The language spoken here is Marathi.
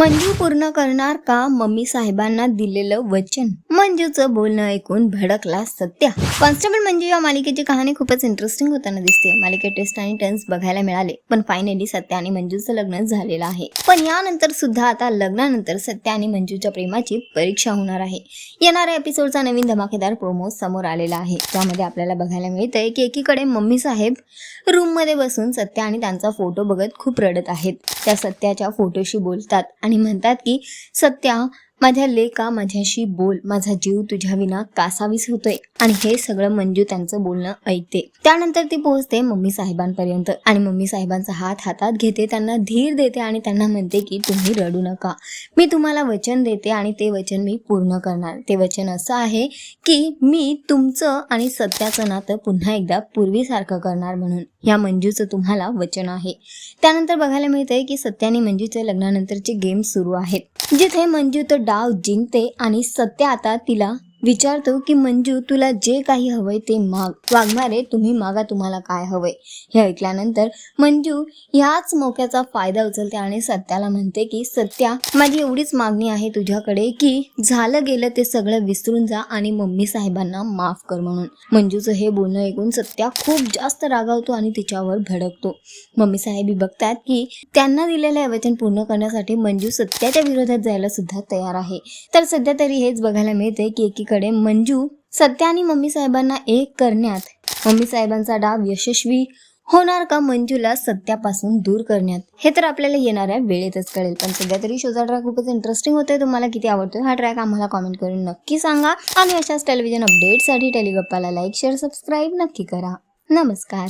मंजू पूर्ण करणार का मम्मी साहेबांना दिलेलं वचन? मंजूचं बोलणं ऐकून भडकला सत्या. कॉन्स्टेबल मंजू या मालिकेची कहाणी खूपच इंटरेस्टिंग होताना दिसते मालिकेत टेस्ट आणि टर्न्स बघायला मिळाले. पण फायनली सत्या आणि मंजूचं लग्न झालेलं आहे. पण यानंतर सुद्धा आता लग्नानंतर सत्या आणि मंजूच्या प्रेमाची परीक्षा होणार आहे. येणाऱ्या एपिसोडचा नवीन धमाकेदार प्रोमो समोर आलेला आहे. त्यामध्ये आपल्याला बघायला मिळतंय की एकीकडे मम्मी साहेब रूममध्ये बसून सत्या आणि त्यांचा फोटो बघत खूप रडत आहेत. त्या सत्याच्या फोटोशी बोलतात आणि म्हणतात की सत्या माझ्या लेका माझ्याशी बोल. माझा जीव तुझ्या विना कासावीस होतोय. आणि हे सगळं मंजू त्यांचं बोलणं ऐकते. त्यानंतर ती पोहोचते मम्मी साहेबांपर्यंत. आणि मम्मी साहेबांचा हात हातात घेते त्यांना धीर देते आणि त्यांना म्हणते की तुम्ही रडू नका. मी तुम्हाला वचन देते आणि ते वचन मी पूर्ण करणार. ते वचन असं आहे की मी तुमचं आणि सत्याचं नातं पुन्हा एकदा पूर्वीसारखं करणार म्हणून. या मंजूचं तुम्हाला वचन आहे. त्यानंतर बघायला मिळतंय की सत्याने मंजूच्या लग्नानंतरचे गेम सुरू आहेत. जिथे मंजू तर डाव जिंकते आणि सत्य आता तिला विचारतो की मंजू तुला जे काही हवंय ते माग वाघमारे तुम्ही मागा तुम्हाला काय हवंय. हे ऐकल्यानंतर मंजू ह्याच मोक्याचा फायदा उचलते आणि सत्याला म्हणते की सत्या माझी एवढीच मागणी आहे तुझ्याकडे की झालं गेलं ते सगळं विसरून जा आणि मम्मी साहेबांना माफ कर म्हणून. मंजूचं हे बोलणं ऐकून सत्या खूप जास्त रागावतो आणि तिच्यावर भडकतो. मम्मी साहेबी बघतात की त्यांना दिलेलं वचन पूर्ण करण्यासाठी मंजू सत्याच्या विरोधात जायला सुद्धा तयार आहे. तर सध्या तरी हेच बघायला मिळते की एकीकडे मंजू सत्या आणि मम्मी साहेबांना एक करण्यात. मम्मी साहेबांचा डाव यशस्वी होणार का मंजूला सत्यापासून दूर करण्यात? हे तर आपल्याला येणाऱ्या वेळेतच कळेल. पण सध्या तरी शोचा ट्रॅक खूपच इंटरेस्टिंग होतोय. तुम्हाला किती आवडतोय हा ट्रॅक आम्हाला कॉमेंट करून नक्की सांगा. आणि अशाच टेलिव्हिजन अपडेटसाठी टेलिगप्पाला लाईक शेअर सबस्क्राईब नक्की करा. नमस्कार.